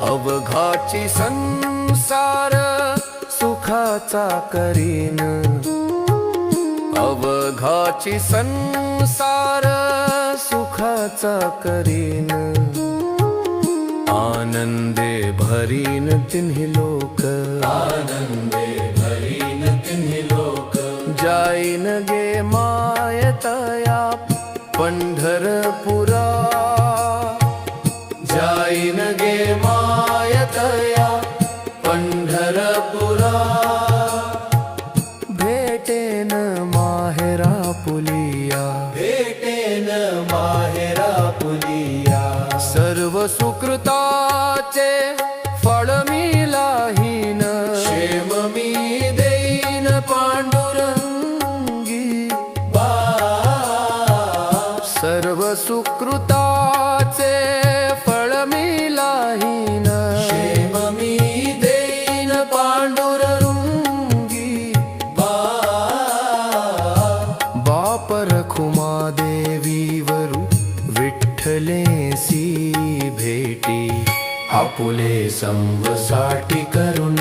अवघाची संसार सुखाचा करीन. अवघाची संसार सुखाचा करीन. आनंदे भरीन तिन्ही लोक. आनंदे भरीन तिन्ही लोक. जाईन गे मायतया पंढरपुरा पुलिया भेटेन माहेरा पुलिया सर्व सुकृताचे फळ मी लाहीन। क्षेम मी देईन पांडुरंगी। बा सर्व सुकृताचे देवीवरु विठ्ठलेसी भेटी आपुले संवसाटी करून